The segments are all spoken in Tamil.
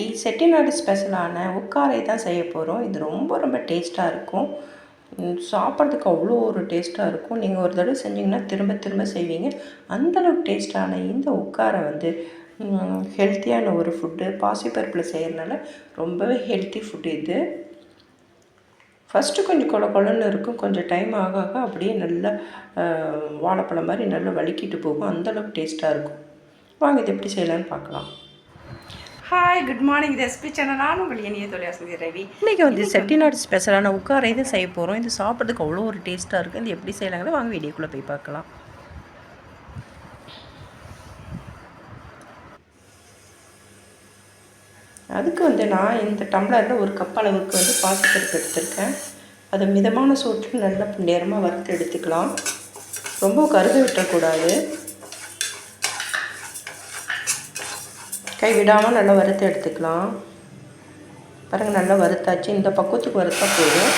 இன்றைக்கி செட்டிநாடு ஸ்பெஷலான உட்காரை தான் செய்ய போகிறோம் இது ரொம்ப ரொம்ப டேஸ்ட்டாக இருக்கும். சாப்பிட்றதுக்கு அவ்வளோ ஒரு டேஸ்ட்டாக இருக்கும். நீங்கள் ஒரு தடவை செஞ்சிங்கன்னா திரும்ப திரும்ப செய்வீங்க. அந்தளவுக்கு டேஸ்ட்டான இந்த உட்காரை வந்து ஹெல்த்தியான ஒரு ஃபுட்டு பாசிப்பருப்பில் செய்கிறனால ரொம்பவே ஹெல்த்தி ஃபுட்டு இது. ஃபஸ்ட்டு கொஞ்சம் கொல கொலன்னு இருக்கும். கொஞ்சம் டைம் ஆக ஆக அப்படியே நல்லா வாழைப்பழம் மாதிரி நல்லா வலிக்கிட்டு போகும். அந்தளவுக்கு டேஸ்ட்டாக இருக்கும். வாங்க இது எப்படி செய்யலான்னு பார்க்கலாம். ஹாய் குட் மார்னிங் இது எஸ்பி சேனல் நான் உங்கள் இனிய தொழிலாசிரியர் ரவி. இன்றைக்கி வந்து செட்டிநாடு ஸ்பெஷலான உட்காரை தான் செய்ய போகிறோம் இது சாப்பிட்றதுக்கு அவ்வளோ ஒரு டேஸ்ட்டாக இருக்குது இது எப்படி செய்யலாங்கிறத வாங்க வீடியோக்குள்ளே போய் பார்க்கலாம். அதுக்கு வந்து நான் இந்த டம்ளரில் ஒரு கப் அளவுக்கு வந்து பாசிப்பருப்பு எடுத்திருக்கேன். அதை மிதமான சூட்டில் நல்லா நேரமாக வறுத்து எடுத்துக்கலாம். ரொம்ப கருக விட்டுறக்கூடாது கை விடாமல் நல்லா வறுத்து எடுத்துக்கலாம். பாருங்கள் நல்லா வறுத்தாச்சு இந்த பக்குவத்துக்கு வறுத்தா போதும்.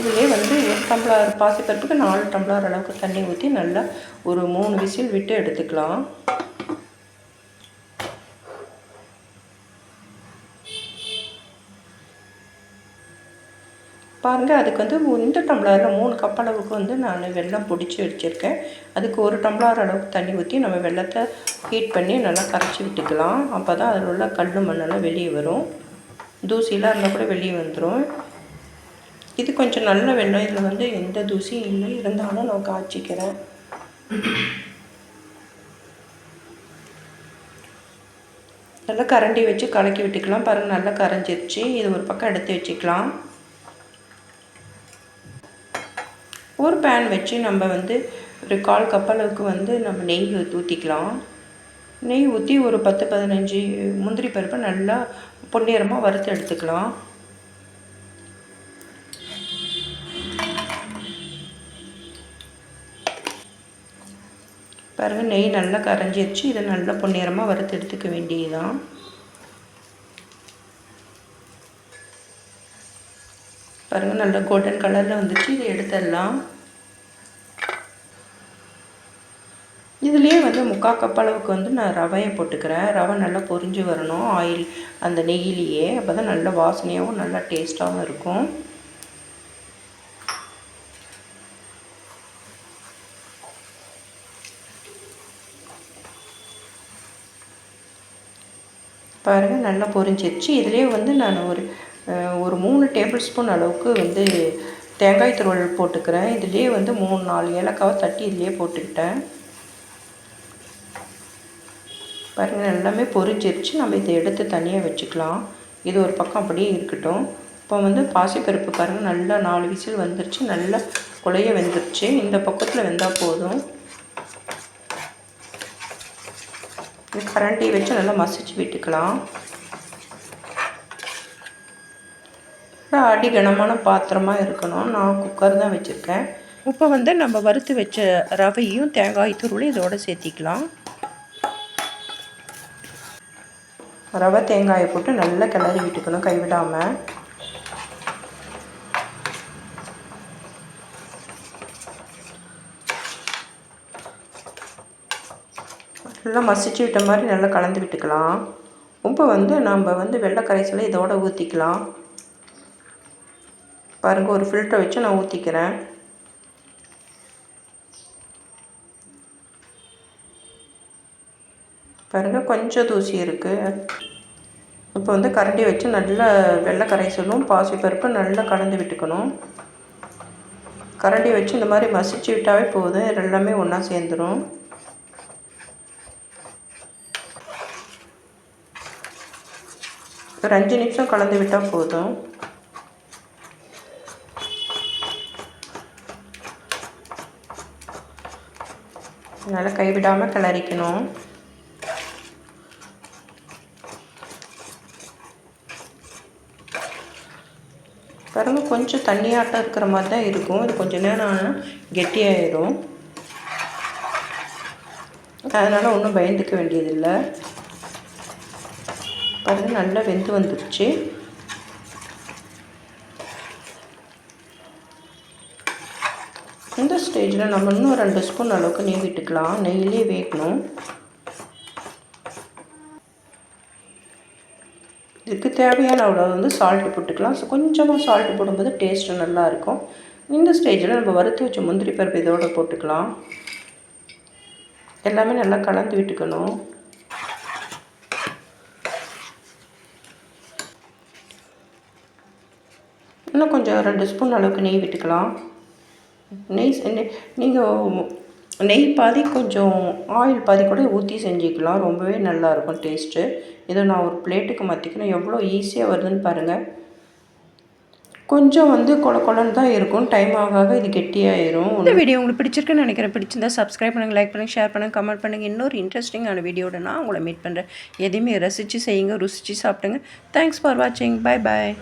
இதுவே வந்து ஒரு டம்ளர் பாசிப்பருப்புக்கு நாலு டம்ளர் அளவுக்கு தண்ணி ஊற்றி நல்லா ஒரு மூணு விசில் விட்டு எடுத்துக்கலாம். பாருங்கள் அதுக்கு வந்து இந்த டம்ளரில் மூணு கப் அளவுக்கு வந்து நான் வெள்ளம் பிடிச்சி வச்சுருக்கேன். அதுக்கு ஒரு டம்ளர் அளவுக்கு தண்ணி ஊற்றி நம்ம வெள்ளத்தை ஹீட் பண்ணி நல்லா கரைச்சி விட்டுக்கலாம். அப்போ தான் அதில் உள்ள கல் மண்ணெல்லாம் வெளியே வரும். தூசிலாம் இருந்தால் கூட வெளியே வந்துடும் இது கொஞ்சம் நல்ல வெள்ளம் இதில் வந்து எந்த தூசியும் இல்லை. இருந்தாலும் நான் காய்ச்சிக்கிறேன். நல்லா கரண்டி வச்சு கலக்கி விட்டுக்கலாம். பாருங்கள் நல்லா கரைஞ்சிருச்சு. இது ஒரு பக்கம் எடுத்து வச்சுக்கலாம். ஒரு பேன் வச்சு நம்ம வந்து ஒரு கால் கப் அளவுக்கு வந்து நம்ம நெய் ஊற்றிக்கலாம் நெய் ஊற்றி ஒரு பத்து பதினஞ்சு முந்திரி பருப்பை நல்லா பொன்னிறமாக வறுத்து எடுத்துக்கலாம். பாருங்கள் நெய் நல்லா கரைஞ்சிருச்சு. இதை நல்லா பொன்னிறமாக வறுத்து எடுத்துக்க வேண்டியதுதான். பாருங்கள் நல்லா கோல்டன் கலரில் வந்துச்சு. இதை எடுத்துடலாம். இதுலேயே வந்து முக்கால் கப் அளவுக்கு வந்து நான் ரவையை போட்டுக்கிறேன். ரவை நல்லா பொரிஞ்சு வரணும் ஆயில் அந்த நெய்யிலேயே. அப்போ தான் நல்ல வாசனையாகவும் நல்லா டேஸ்ட்டாகவும் இருக்கும். பாருங்கள் நல்லா பொரிஞ்சிருச்சு. இதுலேயே வந்து நான் ஒரு ஒரு மூணு டேபிள் ஸ்பூன் அளவுக்கு வந்து தேங்காய் துருவல் போட்டுக்கிறேன். இதுலேயே வந்து மூணு நாலு ஏலக்காவை தட்டி இதுலேயே போட்டுக்கிட்டேன். பாருங்கள் எல்லாமே பொரிஞ்சிருச்சு. நம்ம இதை எடுத்து தனியாக வச்சுக்கலாம். இது ஒரு பக்கம் அப்படியே இருக்கட்டும். இப்போ வந்து பாசிப்பருப்பு பாருங்கள் நல்லா நாலு விசில் வந்துருச்சு. நல்லா குழைய வெந்துருச்சு. இந்த பக்கத்தில் வெந்தால் போதும். கரண்டி வச்சு நல்லா மசிச்சு விட்டுக்கலாம் நல்லா அடி கனமான பாத்திரமாக இருக்கணும். நான் குக்கர் தான் வச்சுருக்கேன். இப்போ வந்து நம்ம வறுத்து வச்ச ரவையும் தேங்காய் துருளையும் இதோட சேர்த்திக்கலாம். ரவை தேங்காயை போட்டு நல்லா கிளறி விட்டுக்கணும் கைவிடாமல் நல்லா மசிச்சு விட்ட மாதிரி நல்லா கலந்து விட்டுக்கலாம். உப்பு வந்து நம்ம வந்து வெள்ளை கரைசலை இதோட ஊற்றிக்கலாம் பாருங்கள் ஒரு ஃபில்டர் வச்சு நான் ஊற்றிக்கிறேன் பாருங்கள் கொஞ்சம் தூசி இருக்குது இப்போ வந்து கரண்டி வச்சு நல்லா வெள்ளை கரைசலும் பாசிப்பருப்பு நல்லா கலந்து விட்டுக்கணும். கரண்டி வச்சு இந்த மாதிரி மசிச்சு விட்டாவே போதும். இது எல்லாமே ஒன்றா சேர்ந்துடும் ஒரு அஞ்சு நிமிஷம் கலந்து விட்டால் போதும். நல்லா கைவிடாமல் கிளறிக்கணும். பாருங்க கொஞ்சம் தண்ணியாட்டம் இருக்கிற மாதிரி தான் இருக்கும். இது கொஞ்சம் நேரம் ஆனால் கெட்டியாயிரும். அதனால் ஒன்றும் பயந்துக்க வேண்டியதில்லை. பாருங்க நல்லா வெந்து வந்துருச்சு. இந்த ஸ்டேஜில் நம்ம இன்னும் ரெண்டு ஸ்பூன் அளவுக்கு நெய் விட்டுக்கலாம். நெய்யிலே வேகணும். இதுக்கு தேவையான அளவு வந்து சால்ட்டு போட்டுக்கலாம். ஸோ கொஞ்சமாக சால்ட்டு போடும்போது டேஸ்ட்டு நல்லாயிருக்கும். இந்த ஸ்டேஜில் நம்ம வறுத்து வச்ச முந்திரி பருப்பு இதோட போட்டுக்கலாம். எல்லாமே நல்லா கலந்து விட்டுக்கணும். இன்னும் கொஞ்சம் ரெண்டு ஸ்பூன் அளவுக்கு நெய் விட்டுக்கலாம். நெய் செ- நீங்கள் நெய் பாதி கொஞ்சம் ஆயில் பாதி கூட ஊற்றி செஞ்சுக்கலாம். ரொம்பவே நல்லாயிருக்கும் டேஸ்ட்டு இதை நான் ஒரு பிளேட்டுக்கு மாற்றிக்கணும் எவ்வளோ ஈஸியாக வருதுன்னு பாருங்கள் கொஞ்சம் வந்து கொல கொலன்னு தான் இருக்கும். டைம் ஆக ஆக இது கெட்டியாயிரும். இந்த வீடியோ உங்களுக்கு பிடிச்சிருக்குன்னு நினைக்கிறேன். பிடிச்சிருந்தா சப்ஸ்கிரைப் பண்ணுங்கள் லைக் பண்ணுங்கள் ஷேர் பண்ணுங்கள் கமெண்ட் பண்ணுங்கள் இன்னொரு இன்ட்ரெஸ்டிங்கான வீடியோட நான் உங்களை மீட் பண்ணுறேன் எதையுமே ரசித்து செய்யுங்க ருசித்து சாப்பிடுங்க. தேங்க்ஸ் ஃபார் வாட்சிங் பை பாய்